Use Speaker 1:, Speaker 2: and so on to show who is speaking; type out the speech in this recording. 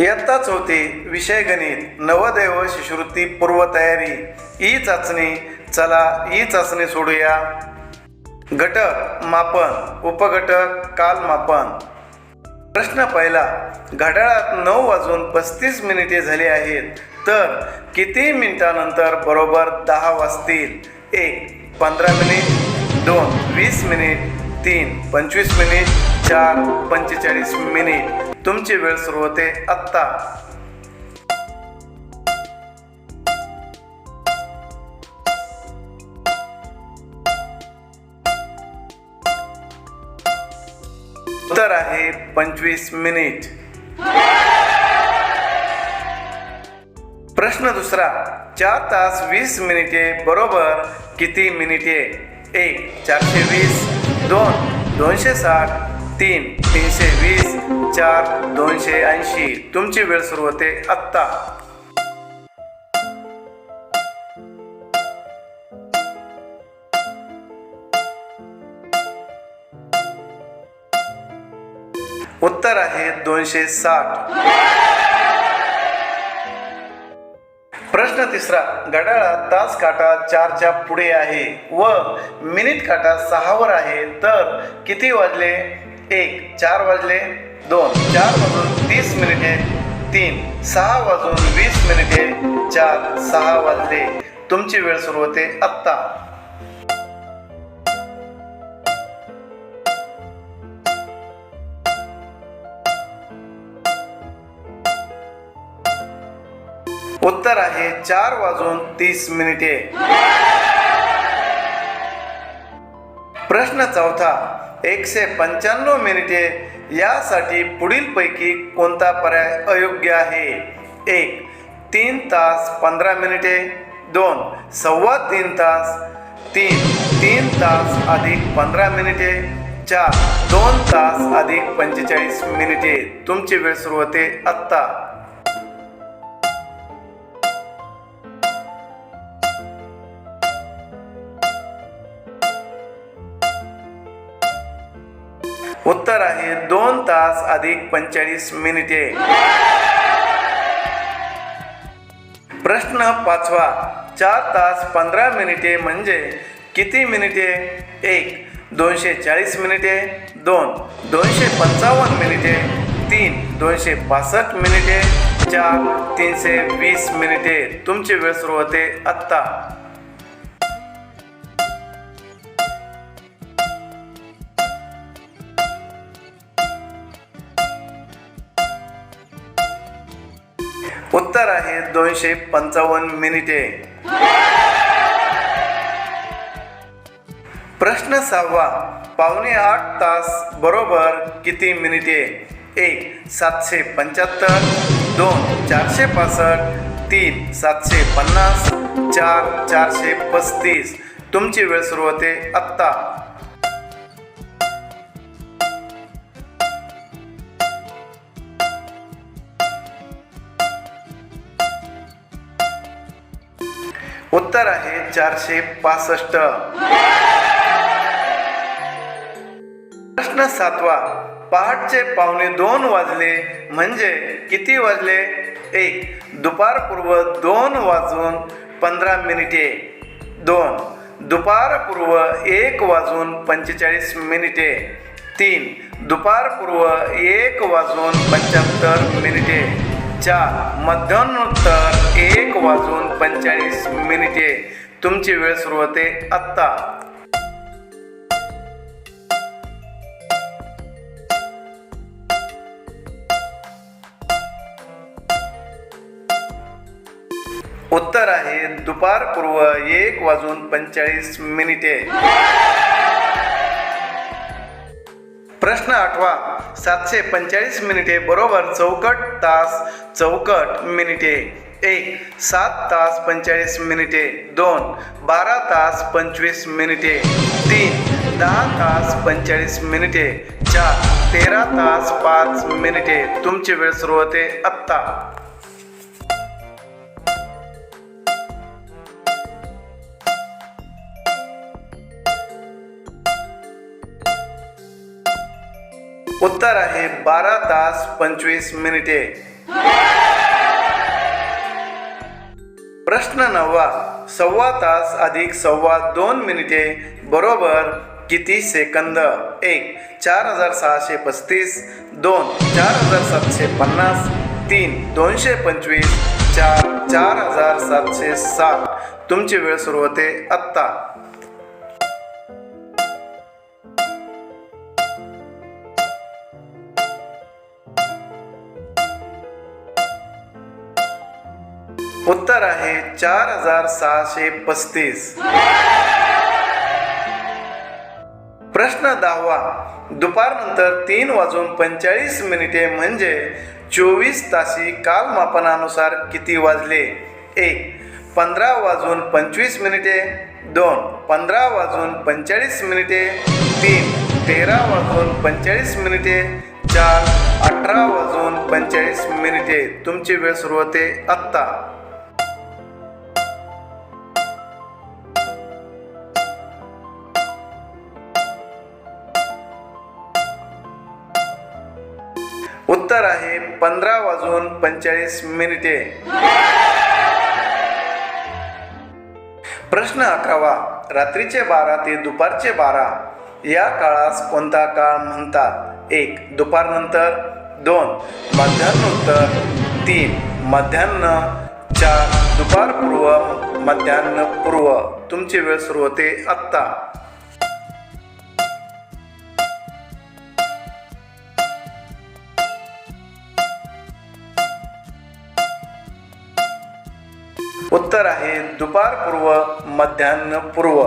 Speaker 1: इयत्ताच चौथी विषय गणित. नवदैव शिष्यवृत्ती पूर्वतयारी. ई चाचणी. चला ई चाचणी सोडूया. घटक मापन. उपघटक कालमापन प्रश्न पहिला. घड्याळात नऊ वाजून पस्तीस मिनिटे झाली आहेत. तर किती मिनिटानंतर बरोबर दहा वाजतील? एक पंधरा मिनिट. दोन वीस मिनिट. तीन पंचवीस मिनिट. चार पंचेचाळीस मिनिट. तुमची वेळ सुरू होते आत्ता. उत्तर आहे पंचवीस मिनिट. प्रश्न दुसरा चार तास वीस मिनिटे बरोबर किती मिनिटे? एक चारशे वीस दोन दोनशे साठ तीन तीनशे वीस चार दोनशे ऐंशी. तुमची वेळ सुरू होते आत्ता. उत्तर आहे दोनशे साठ. प्रश्न तिसरा घड्याळात तास काटा चारच्या पुढे आहे व मिनिट काटा सहावर आहे. तर किती वाजले? एक चार वाजले दोन चार वाजून तीस मिनिटे तीन सहा वाजून वीस मिनिटे चार सहा वाजले. तुमची वेळ सुरू होते आत्ता. उत्तर आहे चार वाजून तीस मिनिटे. प्रश्न चौथा एकशे पंच्याण्णव मिनिटे यासाठी पुढील पैकी कोणता पर्याय अयोग्य आहे? एक तीन तास पंधरा मिनिटे. दोन सव्वा तीन तास. तीन तीन तास अधिक पंधरा मिनिटे. चार दोन तास अधिक पंचेचाळीस मिनिटे. तुमची वेळ सुरू होते आत्ता. उत्तर आहे दोन तास अधिक पंचेचाळीस मिनिटे. प्रश्न पाचवा चार तास पंधरा मिनिटे म्हणजे किती मिनिटे? एक दोनशे चाळीस मिनिटे दोन दोनशे पंचावन्न मिनिटे तीन दोनशे पासष्ट मिनिटे चार तीनशे वीस मिनिटे. तुमची वेळ सुरू होते आत्ता. उत्तर आहे दोनशे पंचावन्न मिनिटे. प्रश्न सहावा पावणे आठ तास बरोबर किती मिनिटे? एक सातशे पंच्याहत्तर दोन चारशे पासष्ट तीन सातशे पन्नास चार चारशे पस्तीस. तुमची वेळ सुरू होते आत्ता. उत्तर आहे चारशे पासष्ट. प्रश्न सातवा. पहाटचे पावणे दोन वाजले. म्हणजे किती वाजले? एक. दुपारपूर्व दोन वाजून पंधरा मिनिटे. दोन. दुपारपूर्व एक वाजून पंचेचाळीस मिनिटे. तीन. दुपारपूर्व एक वाजून पंच्याहत्तर मिनिटे. चार मध्यान्नोत्तर एक वाजून पंचेचाळीस मिनिटे. तुमची वेळ सुरू होते आत्ता. उत्तर आहे दुपारपूर्व एक वाजून पंचेचाळीस मिनिटे. प्रश्न आठवा. सातशे पंचेचाळीस मिनिटे बरोबर चौकट तास चौकट मिनिटे. एक सात तास पंचेचाळीस मिनिटे. दोन बारा तास पंचवीस मिनिटे. तीन दहा तास पंचेचाळीस मिनिटे. चार तेरा तास पाच मिनिटे. तुमची वेळ सुरू होते आत्ता. उत्तर आहे बारा तास पंचवीस मिनिटे. प्रश्न नववा सव्वा तास अधिक सव्वा दोन मिनिटे बरोबर किती सेकंद? एक चार हजार सहाशे पस्तीस दोन चार हजार सातशे पन्नास तीन दोनशे पंचवीस चार चार हजार सातशे सात तुमची वेळ सुरू होते आत्ता. उत्तर आहे चार हजार सहाशे पस्तीस. प्रश्न दहावा. दुपारनंतर तीन वाजून पंचेचाळीस मिनिटे म्हणजे चोवीस तासी कालमापनानुसार किती वाजले? एक. पंधरा वाजून पंचवीस मिनिटे. दोन. पंधरा वाजून पंचेचाळीस मिनिटे. तीन. तेरा वाजून पंचेचाळीस मिनिटे. चार. अठरा वाजून पंचेचाळीस मिनिटे. तुमची वेळ सुरू होते आत्ता. उत्तर आहे पंधरा वाजून पंचेचाळीस मिनिटे. प्रश्न अकरावा रात्रीचे बारा ते दुपारचे बारा या काळास कोणता काळ म्हणतात? एक दुपारनंतर. दोन मध्यान्होत्तर. तीन मध्यान्ह. चार दुपारपूर्व मध्यान्ह पूर्व. तुमची वेळ सुरू होते आत्ता. उत्तर आहे दुपारपूर्व मध्यान्ह पूर्व